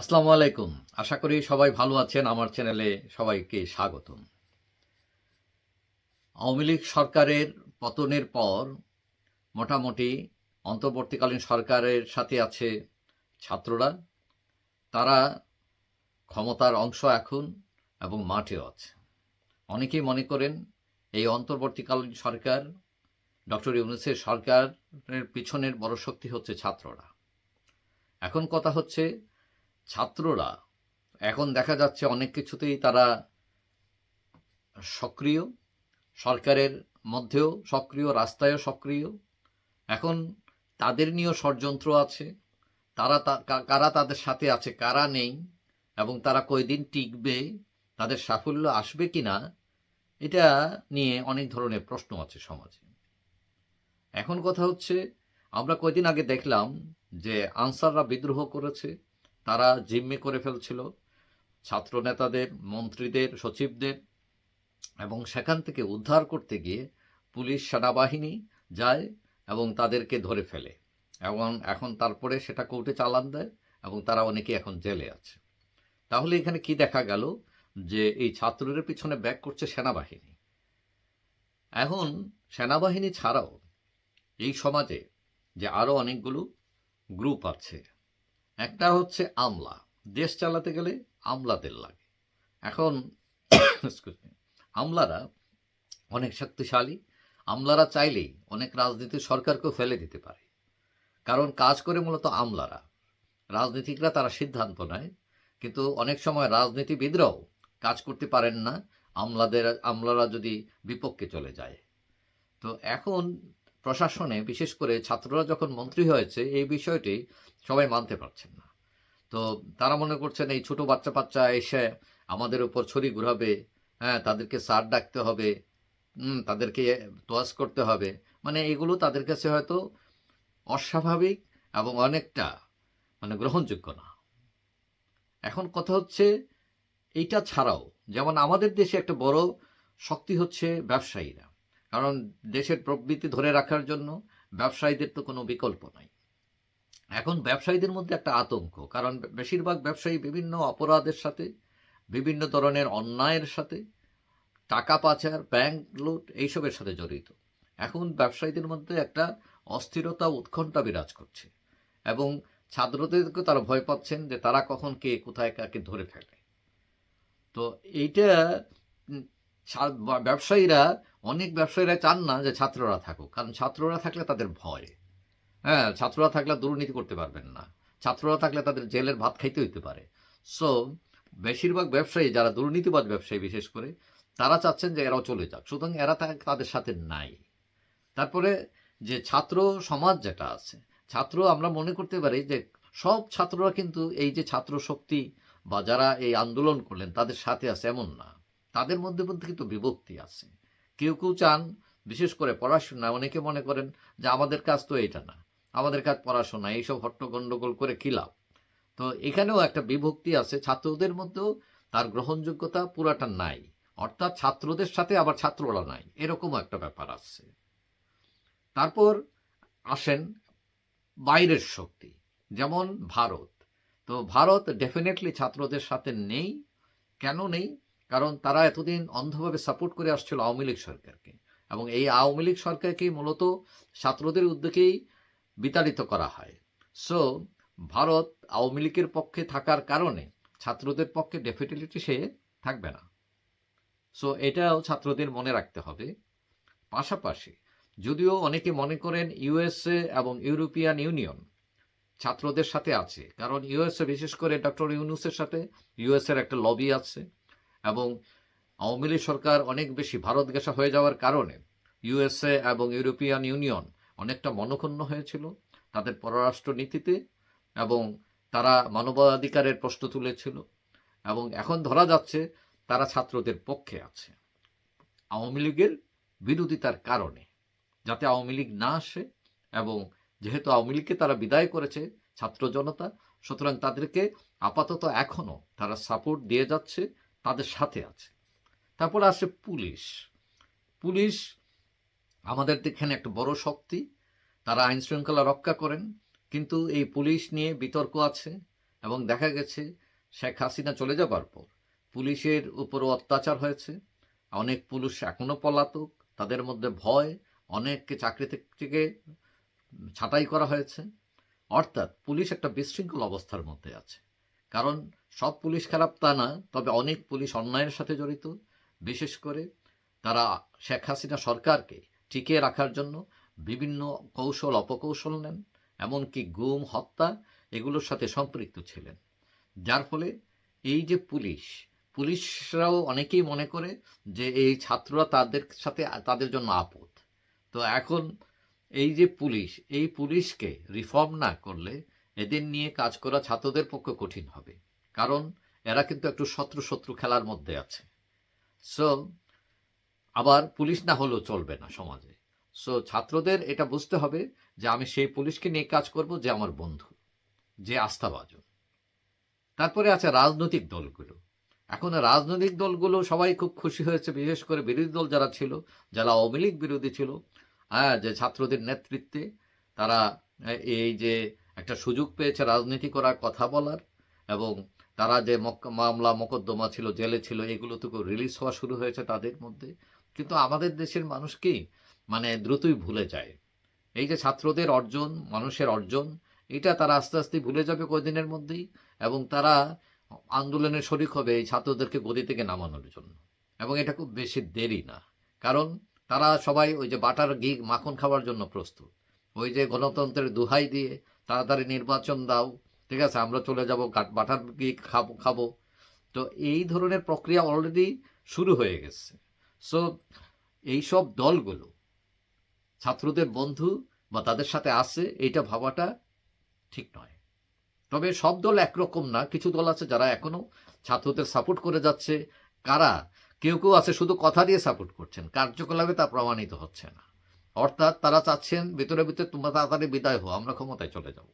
আসসালামু আলাইকুম। আশা করি সবাই ভালো আছেন। আমার চ্যানেলে সবাইকে স্বাগতম। আওয়ামী লীগ সরকারের পতনের পর মোটামুটি অন্তর্বর্তীকালীন সরকারের সাথে আছে ছাত্ররা। তারা ক্ষমতার অংশ এখন এবং মাঠেও আছে। অনেকেই মনে করেন এই অন্তর্বর্তীকালীন সরকার, ডক্টর ইউনুসের সরকারের পিছনের বড় শক্তি হচ্ছে ছাত্ররা। এখন কথা হচ্ছে ছাত্ররা, এখন দেখা যাচ্ছে অনেক কিছুতেই তারা সক্রিয়, সরকারের মধ্যেও সক্রিয়, রাস্তায়ও সক্রিয়। এখন তাদের নিয়েও ষড়যন্ত্র আছে। তারা কারা তাদের সাথে আছে, কারা নেই, এবং তারা কয়দিন টিকবে, তাদের সাফল্য আসবে কি না এটা নিয়ে অনেক ধরনের প্রশ্ন আছে সমাজে। এখন কথা হচ্ছে, আমরা কয়দিন আগে দেখলাম যে আনসাররা বিদ্রোহ করেছে তারা জিম্মি করে ফেলছিল। ছাত্র নেতাদের মন্ত্রীদের, সচিবদের এবং সেখান থেকে উদ্ধার করতে গিয়ে পুলিশ সেনাবাহিনী যায় এবং তাদেরকে ধরে ফেলে। এবং এখন তারপরে সেটা কোর্টে চালান দেয় এবং তারা অনেকে এখন জেলে আছে। তাহলে এখানে কি দেখা গেল? যে এই ছাত্রদের পিছনে ব্যাক করছে সেনাবাহিনী। এখন সেনাবাহিনী ছাড়াও এই সমাজে যে আরও অনেকগুলো গ্রুপ আছে একটা হচ্ছে আমলা। দেশ চালাতে গেলে আমলাদের লাগে। এখন আমলারা অনেক শক্তিশালী। আমলারা চাইলেই অনেক রাজনীতি সরকারকেও ফেলে দিতে পারে। কারণ কাজ করে মূলত আমলারা। রাজনীতিকরা তারা সিদ্ধান্ত নেয়, কিন্তু অনেক সময় রাজনীতিবিদরাও কাজ করতে পারেন না। আমলাদের, আমলারা যদি বিপক্ষে চলে যায়। তো এখন প্রশাসনে, বিশেষ করে ছাত্ররা যখন মন্ত্রী হয়েছে, এই বিষয়টি সবাই মানতে পারছেন না। তো তারা মনে করছেন, এই ছোট বাচ্চা বাচ্চা এসে আমাদের উপর ছড়ি ঘুরাবে হ্যাঁ তাদেরকে সার ডাকতে হবে তাদেরকে তোয়াজ করতে হবে। মানে এগুলো তাদের কাছে হয়তো অস্বাভাবিক এবং অনেকটা মানে গ্রহণযোগ্য না। এখন কথা হচ্ছে, এইটা ছাড়াও যেমন আমাদের দেশে একটা বড় শক্তি হচ্ছে ব্যবসায়ীরা। কারণ দেশের প্রবৃত্তি ধরে রাখার জন্য ব্যবসায়ীদের তো কোনো বিকল্প নাই। এখন ব্যবসায়ীদের মধ্যে একটা আতঙ্ক, কারণ বেশিরভাগ ব্যবসায়ী বিভিন্ন অপরাধের সাথে, বিভিন্ন ধরনের অন্যায়ের সাথে, টাকা পাচার, ব্যাংক লুট এইসবের সাথে জড়িত। এখন ব্যবসায়ীদের মধ্যে একটা অস্থিরতা, উৎকণ্ঠা বিরাজ করছে এবং ছাত্রদেরকে তারা ভয় পাচ্ছেন যে তারা কখন কে কোথায় কাকে ধরে ফেলে। তো এইটা ব্যবসায়ীরা অনেক ব্যবসায়ীরা চান না যে ছাত্ররা থাকুক, কারণ ছাত্ররা থাকলে তাদের ভয়। হ্যাঁ ছাত্ররা থাকলে দুর্নীতি করতে পারবেন না। ছাত্ররা থাকলে তাদের জেলের ভাত খাইতে হইতে পারে। সো বেশিরভাগ ব্যবসায়ী, যারা দুর্নীতিবাদ ব্যবসায়ী বিশেষ করে, তারা চাচ্ছেন যে এরাও চলে যাক। সুতরাং এরা তাদের সাথে নাই। তারপরে যে ছাত্র সমাজ যেটা আছে, ছাত্র আমরা মনে করতে পারি যে সব ছাত্ররা কিন্তু এই যে ছাত্র শক্তি বা যারা এই আন্দোলন করলেন, তাদের সাথে আছে এমন না। তাদের মধ্যে মধ্যে কিন্তু বিভক্তি আছে। কেউ কেউ চান, বিশেষ করে পড়াশোনা, অনেকে মনে করেন যে আমাদের কাজ তো এটা না, আমাদের কাজ পড়াশোনা, এইসব হট্ট গন্ডগোল করে কি লাভ? তো এখানেও একটা বিভক্তি আছে, ছাত্রদের মধ্যেও তার গ্রহণযোগ্যতা পুরাটা নাই, অর্থাৎ ছাত্রদের সাথে আবার ছাত্ররা নাই, এরকমও একটা ব্যাপার আছে। তারপর আসেন বাইরের শক্তি, যেমন ভারত। তো ভারত ডেফিনেটলি ছাত্রদের সাথে নেই, কেন নেই? কারণ তারা এতদিন অন্ধভাবে সাপোর্ট করে আসছিল আওয়ামী লীগ সরকারকে। এবং এই আওয়ামী লীগ সরকারকে মূলত ছাত্রদের উদ্যোগেই বিতাড়িত করা হয়। সো ভারত আওয়ামী লীগের পক্ষে থাকার কারণে ছাত্রদের পক্ষে ডেফিনেটলি সে থাকবে না। সো এটাও ছাত্রদের মনে রাখতে হবে। পাশাপাশি, যদিও অনেকে মনে করেন ইউএসএ এবং ইউরোপিয়ান ইউনিয়ন ছাত্রদের সাথে আছে, কারণ ইউএসএ বিশেষ করে ডক্টর ইউনুসের সাথে, ইউএসএর একটা লবি আছে। এবং আওয়ামী লীগ সরকার অনেক বেশি ভারত গেসা হয়ে যাওয়ার কারণে ইউএসএ এবং ইউরোপিয়ান ইউনিয়ন অনেকটা মনক্ষুণ্ণ হয়েছিল। তাদের পররাষ্ট্র নীতিতে এবং তারা মানবাধিকারের প্রশ্ন তুলেছিল এবং এখন ধরা যাচ্ছে তারা ছাত্রদের পক্ষে আছে। আওয়ামী লীগের বিরোধিতার কারণে যাতে আওয়ামী লীগ না আসে এবং যেহেতু আওয়ামী লীগকে তারা বিদায় করেছে ছাত্র জনতা, সুতরাং তাদেরকে আপাতত এখনও তারা সাপোর্ট দিয়ে যাচ্ছে তাদের সাথে আছে। তারপর আসে পুলিশ। পুলিশ আমাদের এখানে একটা বড় শক্তি। তারা আইন শৃঙ্খলা রক্ষা করেন। কিন্তু এই পুলিশ নিয়ে বিতর্ক আছে এবং দেখা গেছে শেখ হাসিনা চলে যাবার পর পুলিশের উপরও অত্যাচার হয়েছে। অনেক পুলিশ এখনও পলাতক। তাদের মধ্যে ভয়, অনেককে চাকরি থেকে ছাঁটাই করা হয়েছে। অর্থাৎ পুলিশ একটা বিশৃঙ্খল অবস্থার মধ্যে আছে। কারণ সব পুলিশ খারাপ তা না, তবে অনেক পুলিশ অন্যায়ের সাথে জড়িত। বিশেষ করে তারা শেখ হাসিনা সরকারকে টিকিয়ে রাখার জন্য বিভিন্ন কৌশল, অপকৌশল নেন, এমনকি গুম, হত্যা এগুলোর সাথে সম্পৃক্ত ছিলেন। যার ফলে এই যে পুলিশ, পুলিশরাও অনেকেই মনে করে যে এই ছাত্ররা তাদের সাথে, তাদের জন্য আপদ। তো এখন এই যে পুলিশ, এই পুলিশকে রিফর্ম না করলে এদের নিয়ে কাজ করা ছাত্রদের পক্ষে কঠিন হবে, কারণ এরা কিন্তু একটু শত্রু শত্রু খেলার মধ্যে আছে। সো আবার পুলিশ না হলেও চলবে না সমাজে। সো ছাত্রদের এটা বুঝতে হবে যে আমি সেই পুলিশকে নিয়ে কাজ করব যে আমার বন্ধু, যে আস্থাভাজন। তারপরে আছে রাজনৈতিক দলগুলো। এখন রাজনৈতিক দলগুলো সবাই খুব খুশি হয়েছে, বিশেষ করে বিরোধী দল যারা ছিল, যারা আওয়ামী লীগ বিরোধী ছিল হ্যাঁ যে ছাত্রদের নেতৃত্বে তারা, এই যে একটা সুযোগ পেয়েছে রাজনীতি করার কথা বলার, এবং তারা যে মামলা, মোকদ্দমা ছিল, জেলে ছিল, এগুলো থেকে রিলিজ হওয়া শুরু হয়েছে তাদের মধ্যে। কিন্তু আমাদের দেশের মানুষ কি মানে দ্রুতই ভুলে যায়। এই যে ছাত্রদের অর্জন, মানুষের অর্জন, এটা তারা আস্তে আস্তে ভুলে যাবে কয়দিনের মধ্যেই, এবং তারা আন্দোলনে শরিক হবে এই ছাত্রদেরকে গদি থেকে নামানোর জন্য। এবং এটা খুব বেশি দেরি না। কারণ তারা সবাই ওই যে বাটার ঘি মাখন খাওয়ার জন্য প্রস্তুত। ওই যে গণতন্ত্রের দুহাই দিয়ে তাড়াতাড়ি নির্বাচন দাও। ঠিক আছে, আমরা চলে যাব বাটার ঘি খাব খাব। তো এই ধরনের প্রক্রিয়া অলরেডি শুরু হয়ে গেছে। সো এই সব দলগুলো, ছাত্রদের বন্ধু বা তাদের সাথে আছে, এইটা ভাবাটা ঠিক নয়। তবে সব দল একরকম না, কিছু দল আছে যারা এখনও ছাত্রদের সাপোর্ট করে যাচ্ছে। কারা? কেউ কেউ আছে শুধু কথা দিয়ে সাপোর্ট করছেন, কার্যকলাপে তা প্রমাণিত হচ্ছে না। অর্থাৎ তারা চাচ্ছেন ভিতরে ভিতরে তোমরা তাড়াতাড়ি বিদায় হো আমরা ক্ষমতায় চলে যাব।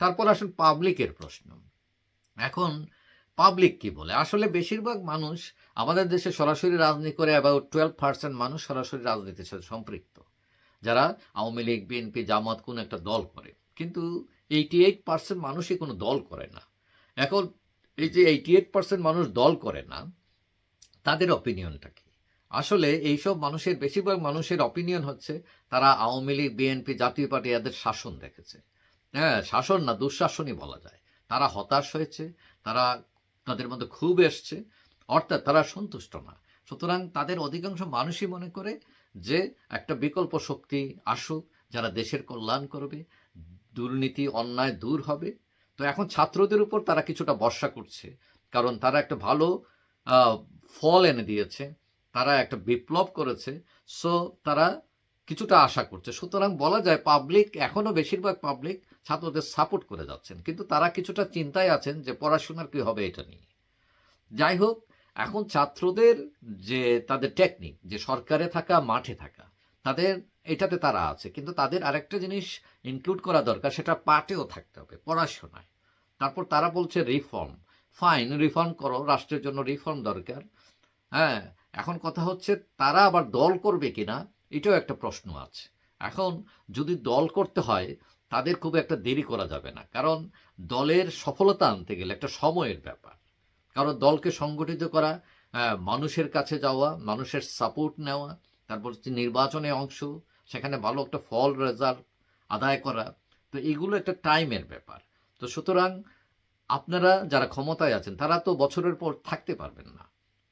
তারপর আসেন পাবলিকের প্রশ্ন। এখন পাবলিক কি বলে? আসলে বেশিরভাগ মানুষ আমাদের দেশে সরাসরি রাজনীতি করে অ্যাবাউট টুয়েলভ পার্সেন্ট মানুষ সরাসরি রাজনীতির সাথে সম্পৃক্ত, যারা আওয়ামী লীগ বিএনপি জামাত কোনো একটা দল করে। কিন্তু এইটি এইট পার্সেন্ট মানুষই কোনো দল করে না। এখন এই যে এইটি এইট পার্সেন্ট মানুষ দল করে না, তাদের অপিনিয়নটা কি? আসলে এইসব মানুষের, বেশিরভাগ মানুষের অপিনিয়ন হচ্ছে তারা আওয়ামী লীগ বিএনপি জাতীয় পার্টি এদের শাসন দেখেছে। হ্যাঁ শাসন না, দুঃশাসনই বলা যায়। তারা হতাশ হয়েছে, তারা তাদের মধ্যে খুব এসছে, অর্থাৎ তারা সন্তুষ্ট না। সুতরাং তাদের অধিকাংশ মানুষই মনে করে যে একটা বিকল্প শক্তি আসুক, যারা দেশের কল্যাণ করবে, দুর্নীতি, অন্যায় দূর হবে। তো এখন ছাত্রদের উপর তারা কিছুটা ভরসা করছে, কারণ তারা একটা ভালো ফল এনে দিয়েছে। তারা একটা বিপ্লব করেছে সো তারা কিছুটা আশা করছে। সুতরাং বলা যায় পাবলিক এখনও বেশিরভাগ পাবলিক ছাত্রদের সাপোর্ট করে যাচ্ছেন। কিন্তু তারা কিছুটা চিন্তায় আছেন যে পড়াশোনার কি হবে এটা নিয়ে। যাই হোক, এখন ছাত্রদের যে তাদের টেকনিক যে সরকারে থাকা, মাঠে থাকা, তাদের, এটাতে তারা আছে। কিন্তু তাদের আরেকটা জিনিস ইনক্লুড করা দরকার, সেটা পাটেও থাকতে হবে, পড়াশোনায়। তারপর তারা বলছে রিফর্ম ফাইন রিফর্ম করো, রাষ্ট্রের জন্য রিফর্ম দরকার। হ্যাঁ এখন কথা হচ্ছে তারা আবার দল করবে কিনা, এটাও একটা প্রশ্ন আছে। এখন যদি দল করতে হয়, তাদের খুব একটা দেরি করা যাবে না। কারণ দলের সফলতা আনতে গেলে একটা সময়ের ব্যাপার। কারণ দলকে সংগঠিত করা মানুষের কাছে যাওয়া, মানুষের সাপোর্ট নেওয়া, তারপর হচ্ছে নির্বাচনে অংশ, সেখানে ভালো একটা ফল রেজাল্ট আদায় করা, তো এগুলো একটা টাইমের ব্যাপার। তো সুতরাং আপনারা যারা ক্ষমতায় আছেন, তারা তো বছরের পর থাকতে পারবেন না।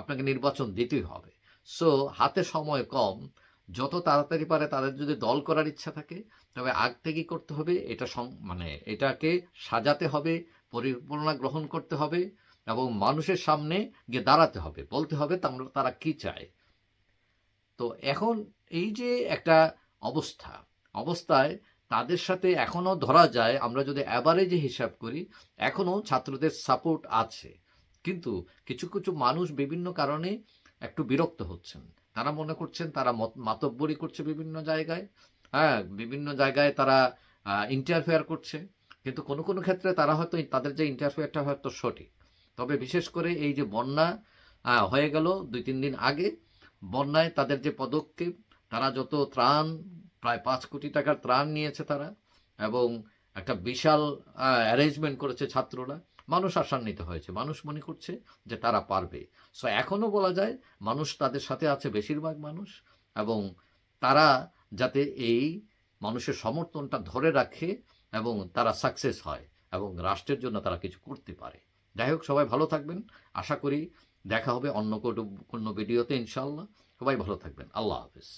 আপনাকে নির্বাচন দিতেই হবে। সো হাতে সময় কম। যত তাড়াতাড়ি পারে তাদের যদি দল করার ইচ্ছা থাকে, তবে আগ থেকেই করতে হবে। এটা মানে এটাকে সাজাতে হবে, পরিকল্পনা গ্রহণ করতে হবে এবং মানুষের সামনে গিয়ে দাঁড়াতে হবে। বলতে হবে তারা কি চায়। তো এখন এই যে একটা অবস্থা, অবস্থায় তাদের সাথে এখনও ধরা যায়। আমরা যদি অ্যাভারেজে হিসাব করি, এখনও ছাত্রদের সাপোর্ট আছে। কিন্তু কিছু কিছু মানুষ বিভিন্ন কারণে একটু বিরক্ত হচ্ছেন। তারা মনে করছেন তারা মত- মাতব্বরি করছে বিভিন্ন জায়গায়। হ্যাঁ বিভিন্ন জায়গায় তারা ইন্টারফেয়ার করছে। কিন্তু কোনো কোনো ক্ষেত্রে তারা হয়তো তাদের যে ইন্টারফেয়ারটা হয়তো সঠিক। তবে বিশেষ করে এই যে বন্যা হয়ে গেল দুই, তিন দিন আগে, বন্যায় তাদের যে পদক্ষেপ, তারা যত ত্রাণ, প্রায় পাঁচ কোটি টাকার ত্রাণ নিয়েছে তারা এবং একটা বিশাল অ্যারেঞ্জমেন্ট করেছে ছাত্ররা। মানুষ আশান্বিত হয়েছে। মানুষ মনে করছে যে তারা পারবে। সো এখনও বলা যায় মানুষ তাদের সাথে আছে বেশিরভাগ মানুষ এবং তারা যাতে এই মানুষের সমর্থনটা ধরে রাখে এবং তারা সাকসেস হয় এবং রাষ্ট্রের জন্য তারা কিছু করতে পারে। যাই হোক, সবাই ভালো থাকবেন। আশা করি দেখা হবে অন্য কোনো ভিডিওতে ইনশাল্লাহ সবাই ভালো থাকবেন। আল্লাহ হাফিজ।